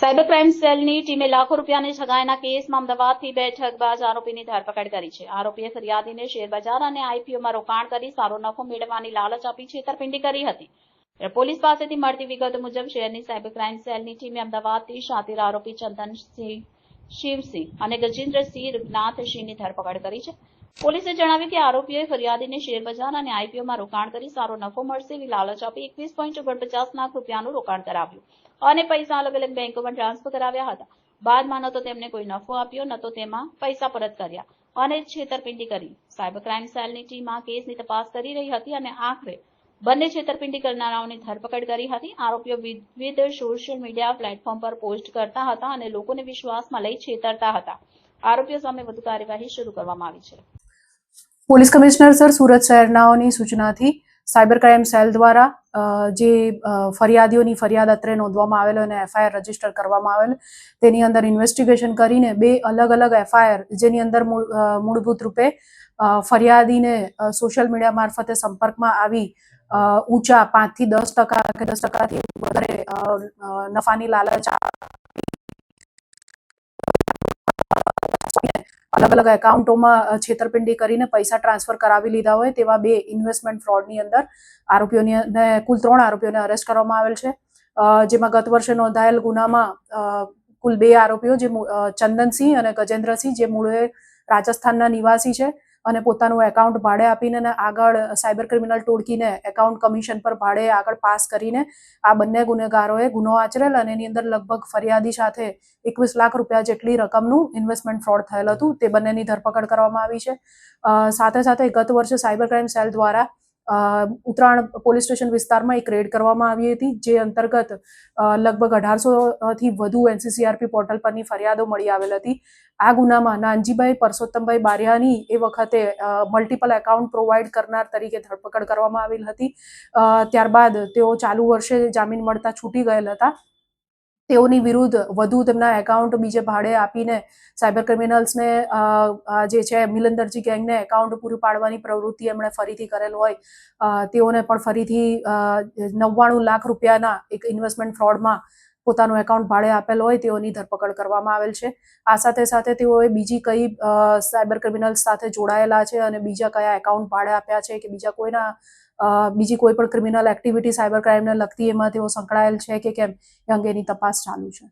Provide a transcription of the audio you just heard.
Cyber crime સેલની ટીમે લાખો રૂપિયાની ઠગાઈના કેસમાં અમદાવાદથી બે ઠગબાજ આરોપીની ધરપકડ કરી છે. આરોપીએ ફરિયાદીને શેરબજાર અને આઈપીઓમાં રોકાણ કરી સારો નફો મેળવવાની લાલચ આપી છેતરપિંડી કરી હતી. પોલીસ પાસેથી મળતી વિગતો મુજબ શહેરની સાયબર ક્રાઇમ સેલની ટીમે અમદાવાદથી શાતિર આરોપી ચંદનસિંહ, શિવસિંહ અને ગજેન્દ્રસિંહ રૂપનાથસિંહની ધરપકડ કરી છે. પોલીસે જણાવ્યું કે આરોપીઓએ ફરિયાદીને શેરબજાર અને આઈપીઓમાં રોકાણ કરી સારો નફો મળશે એવી લાલચ આપી એકવીસ પોઈન્ટ ઓગણપચાસ લાખ રૂપિયાનું રોકાણ કરાવ્યું અને પૈસા અલગ અલગ બેંકોમાં ટ્રાન્સફર કરાવ્યા હતા. બાદમાં ન તો તેમને કોઈ નફો આપ્યો, ન તો તેમાં પૈસા પરત કર્યા અને છેતરપિંડી કરી. સાયબર ક્રાઇમ સેલની ટીમ આ કેસની તપાસ કરી રહી હતી અને આખરે બંને છેતરપિંડી કરનારાઓની ધરપકડ કરી હતી. આરોપીઓ વિવિધ સોશિયલ મીડિયા પ્લેટફોર્મ પર પોસ્ટ કરતા હતા અને લોકોને વિશ્વાસમાં લઈ છેતરતા હતા. આરોપીઓ સામે વધુ કાર્યવાહી શરૂ કરવામાં આવી છે. પોલીસ કમિશનર સર સુરત શહેરનાઓની સૂચનાથી સાયબર ક્રાઇમ સેલ દ્વારા જે ફરિયાદીઓની ફરિયાદ અત્રે નોંધવામાં આવેલ અને એફઆઈઆર રજિસ્ટર કરવામાં આવેલ, તેની અંદર ઇન્વેસ્ટિગેશન કરીને બે અલગ અલગ એફઆઈઆર જેની અંદર મૂળભૂત રૂપે ફરિયાદીને સોશિયલ મીડિયા મારફતે સંપર્કમાં આવી ઊંચા પાંચથી દસ ટકા કે દસ ટકાથી વધારે નફાની લાલચ અલગ અલગ એકાઉન્ટોમાં છેતરપિંડી કરીને પૈસા ટ્રાન્સફર કરાવી લીધા હોય તેવા બે ઇન્વેસ્ટમેન્ટ ફ્રોડની અંદર આરોપીઓની કુલ ત્રણ આરોપીઓને અરેસ્ટ કરવામાં આવેલ છે. જેમાં ગત વર્ષે નોંધાયેલ ગુનામાં કુલ બે આરોપીઓ, જે ચંદનસિંહ અને ગજેન્દ્રસિંહ, જે મૂળે રાજસ્થાનના નિવાસી છે. અને પોતાનું એકાઉન્ટ ભાડે આપીને આગળ સાયબર ક્રિમિનલ ટોળકીને એકાઉન્ટ કમિશન પર ભાડે આગળ પાસ કરીને આ બંને ગુનેગારોએ ગુનો આચરેલ અને એની અંદર લગભગ ફરિયાદી સાથે એકવીસ લાખ રૂપિયા જેટલી રકમનું ઇન્વેસ્ટમેન્ટ ફ્રોડ થયેલ હતું. તે બંનેની ધરપકડ કરવામાં આવી છે. સાથે સાથે ગત વર્ષે સાયબર ક્રાઇમ સેલ દ્વારા ઉત્તરાયણ પોલીસ સ્ટેશન વિસ્તારમાં એક રેડ કરવામાં આવી હતી, જે અંતર્ગત લગભગ અઢારસો થી વધુ એનસીસીઆરપી પોર્ટલ પરની ફરિયાદો મળી આવેલ હતી. આ ગુનામાં નાનજીભાઈ પરસોત્તમભાઈ બારિયાની એ વખતે મલ્ટિપલ એકાઉન્ટ પ્રોવાઈડ કરનાર તરીકે ધરપકડ કરવામાં આવેલ હતી. ત્યારબાદ તેઓ ચાલુ વર્ષે જામીન મળતા છૂટી ગયેલ હતા. તેઓની વિરુદ્ધ વધુ તેમના એકાઉન્ટ બીજે ભાડે આપીને સાયબર ક્રિમિનલ્સને જે છે મિલંદરજી ગેંગને એકાઉન્ટ પૂરું પાડવાની પ્રવૃત્તિ એમણે ફરીથી કરેલ હોય તેઓને પણ ફરીથી નવ્વાણું લાખ રૂપિયાના એક ઇન્વેસ્ટમેન્ટ ફ્રોડમાં પોતાનું એકાઉન્ટ ભાડે આપેલ હોય તેઓની ધરપકડ કરવામાં આવેલ છે. આ સાથે સાથે તેઓએ બીજી કઈ સાયબર ક્રિમિનલ્સ સાથે જોડાયેલા છે અને બીજા કયા એકાઉન્ટ ભાડે આપ્યા છે કે બીજા કોઈના બીજી કોઈ પણ ક્રિમિનલ એક્ટિવિટી સાયબર ક્રાઇમને લગતી એમાં તેઓ સંકળાયેલ છે કે કેમ એ અંગેની તપાસ ચાલુ છે.